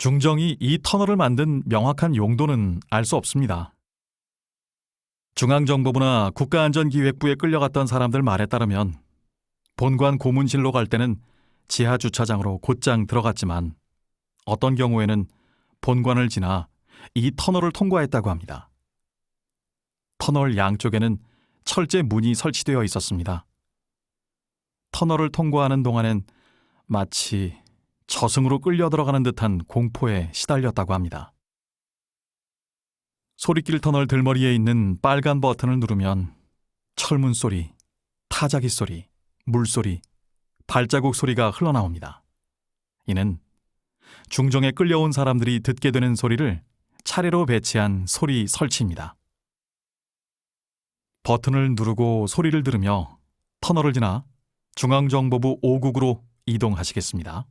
중정이 이 터널을 만든 명확한 용도는 알 수 없습니다. 중앙정보부나 국가안전기획부에 끌려갔던 사람들 말에 따르면 본관 고문실로 갈 때는 지하 주차장으로 곧장 들어갔지만 어떤 경우에는 본관을 지나 이 터널을 통과했다고 합니다. 터널 양쪽에는 철제 문이 설치되어 있었습니다. 터널을 통과하는 동안엔 마치 저승으로 끌려 들어가는 듯한 공포에 시달렸다고 합니다. 소리길 터널 들머리에 있는 빨간 버튼을 누르면 철문 소리, 타자기 소리, 물소리, 발자국 소리가 흘러나옵니다. 이는 중정에 끌려온 사람들이 듣게 되는 소리를 차례로 배치한 소리 설치입니다. 버튼을 누르고 소리를 들으며 터널을 지나 중앙정보부 5국으로 이동하시겠습니다.